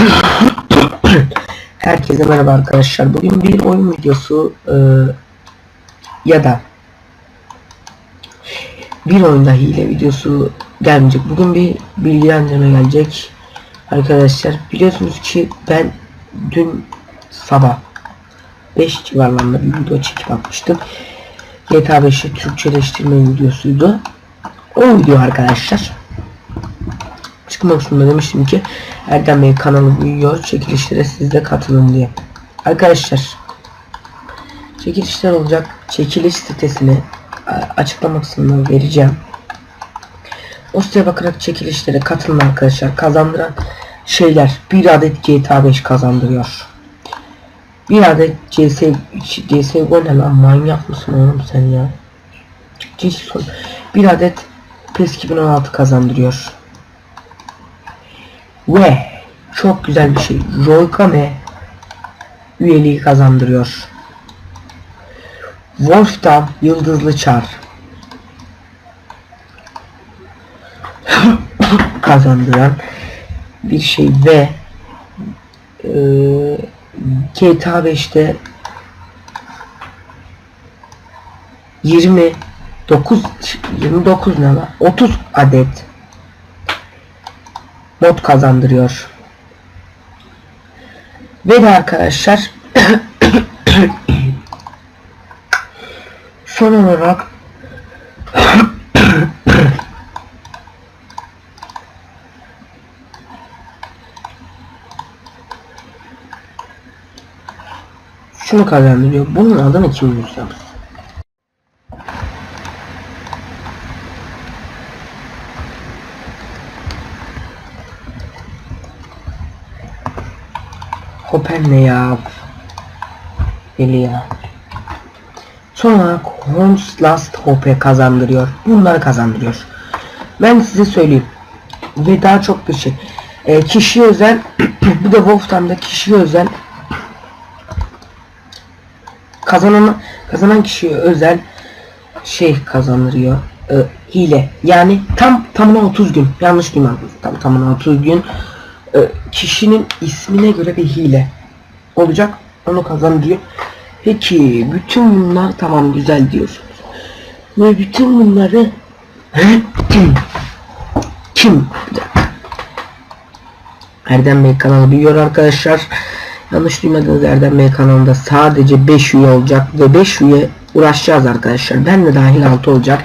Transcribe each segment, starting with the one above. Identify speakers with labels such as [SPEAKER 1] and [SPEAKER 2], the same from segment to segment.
[SPEAKER 1] Herkese merhaba arkadaşlar. Bugün bir oyun videosu e, ya da bir oyunda hile videosu gelmeyecek. Bugün bir bilgilendirme gelecek. Arkadaşlar biliyorsunuz ki ben dün sabah 5 civarlarında bir video çekip atmıştım. GTA 5'i Türkçeleştirme videosuydu. O video arkadaşlar çıkmak için demiştim ki Erdem Bey kanalı büyüyor çekilişlere siz de katılın diye. Arkadaşlar çekilişler olacak. Çekiliş sitesini açıklama kısmına vereceğim. O siteye bakarak çekilişlere katılın arkadaşlar. Kazandıran şeyler bir adet GTA 5 kazandırıyor. Bir adet CS CSGO ne lan manyak mısın oğlum sen ya? Bir adet PES 2016 kazandırıyor. Ve çok güzel bir şey. Roykame üyeliği kazandırıyor. Wolf'tan Yıldızlı Çar kazandıran bir şey ve e, GTA 5'te 29 29 ne lan 30 adet mod kazandırıyor. Ve de arkadaşlar son olarak şunu kazandırıyor. Bunun adını kim biliyorsa. Hopper ne ya? Deli ya. Son olarak Holmes Last Hope kazandırıyor. Bunları kazandırıyor. Ben size söyleyeyim. Ve daha çok bir şey. E, kişiye özel bu da Wolf'tan kişiye özel kazanan kazanan kişiye özel şey kazandırıyor. E, hile. Yani tam tamına 30 gün. Yanlış duymadınız. Tam tamına 30 gün kişinin ismine göre bir hile olacak. Onu kazandırıyor. Peki bütün bunlar tamam güzel diyorsunuz. Ve bütün bunları kim? Dakika. Erdem Bey kanalı büyüyor arkadaşlar. Yanlış duymadınız Erdem Bey kanalında sadece 5 üye olacak ve 5 üye uğraşacağız arkadaşlar. Ben de dahil 6 olacak.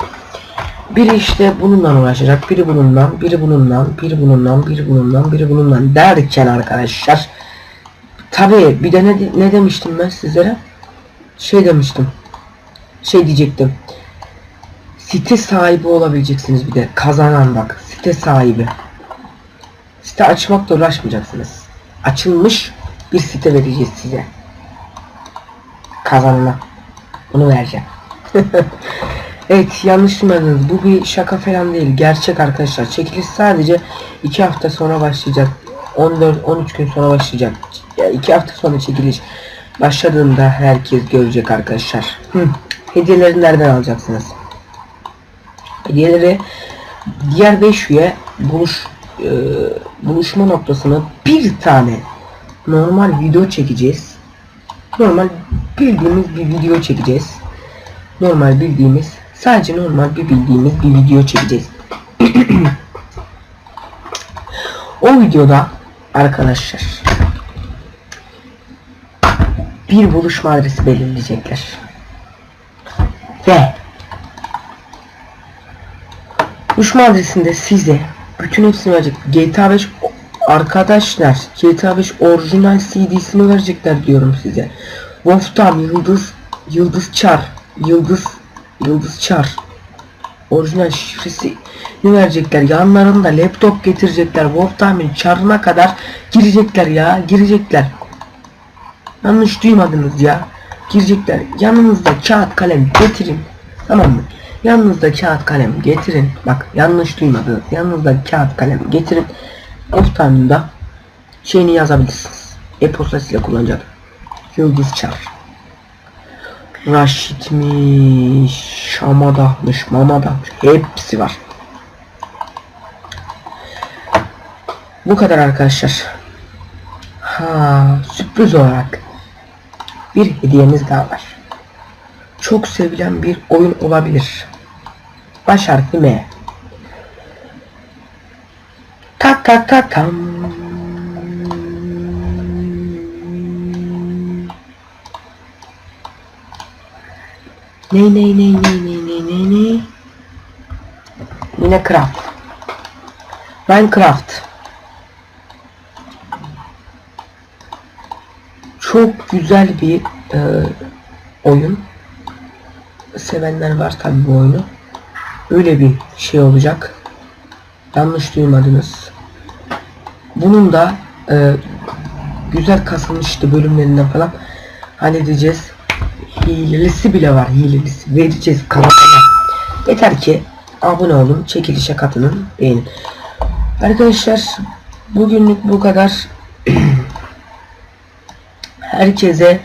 [SPEAKER 1] Biri işte bununla uğraşacak, biri bununla, biri bununla, biri bununla, biri bununla, biri bununla derken arkadaşlar. Tabii bir de ne, ne demiştim ben sizlere? Şey demiştim. Şey diyecektim. Site sahibi olabileceksiniz bir de. Kazanan bak. Site sahibi. Site açmakla uğraşmayacaksınız. Açılmış bir site vereceğiz size. Kazanana. Bunu vereceğim. Evet yanlış duymadınız. Bu bir şaka falan değil. Gerçek arkadaşlar. Çekiliş sadece 2 hafta sonra başlayacak. 14-13 gün sonra başlayacak. Ya 2 hafta sonra çekiliş başladığında herkes görecek arkadaşlar. Hı. Hediyeleri nereden alacaksınız? Hediyeleri diğer 5 üye buluş e, buluşma noktasına bir tane normal video çekeceğiz. Normal bildiğimiz bir video çekeceğiz. Normal bildiğimiz Sadece normal bir bildiğimiz bir video çekeceğiz. o videoda arkadaşlar bir buluşma adresi belirleyecekler. Ve buluşma adresinde size bütün hepsini verecek. GTA 5 arkadaşlar GTA 5 orijinal CD'sini verecekler diyorum size. Wolf'tan Yıldız Yıldız Çar Yıldız Yıldız Çar. Orijinal şifresi ne verecekler? Yanlarında laptop getirecekler. Wolftime'in çarına kadar girecekler ya girecekler. Yanlış duymadınız ya. Girecekler. Yanınızda kağıt kalem getirin. Tamam mı? Yanınızda kağıt kalem getirin. Bak yanlış duymadınız. Yanınızda kağıt kalem getirin. Wolftime'da şeyini yazabilirsiniz. E-posta ile kullanacak. Yıldız Çar Raşit'miş, Şamadah'mış, Mamadah'mış hepsi var. Bu kadar arkadaşlar. Ha, sürpriz olarak bir hediyemiz daha var. Çok sevilen bir oyun olabilir. Baş harfi M. Ta ta ta tam. Ne ne ne ne ne ne ne ne Minecraft Minecraft Çok güzel bir e, oyun. Sevenler var tabi bu oyunu. Öyle bir şey olacak. Yanlış duymadınız. Bunun da e, güzel kasılmıştı bölümlerinden falan. Halledeceğiz hilelisi bile var hilelisi. Vereceğiz kanalına yeter ki abone olun çekilişe katılın beğenin. Arkadaşlar bugünlük bu kadar. Herkese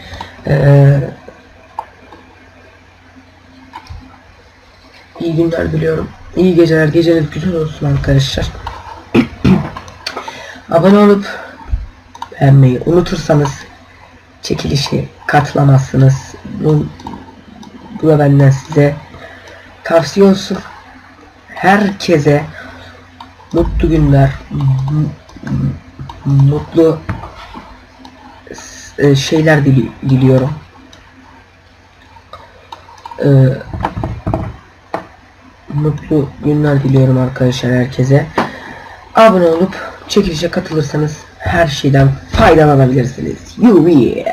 [SPEAKER 1] eee iyi günler diliyorum. İyi geceler geceler güzel olsun arkadaşlar. Abone olup beğenmeyi unutursanız çekilişe katılamazsınız. Bu, da benden size tavsiye olsun. Herkese mutlu günler, mutlu e, şeyler dili- diliyorum. Ee, mutlu günler diliyorum arkadaşlar herkese. Abone olup çekilişe katılırsanız her şeyden faydalanabilirsiniz. You yeah.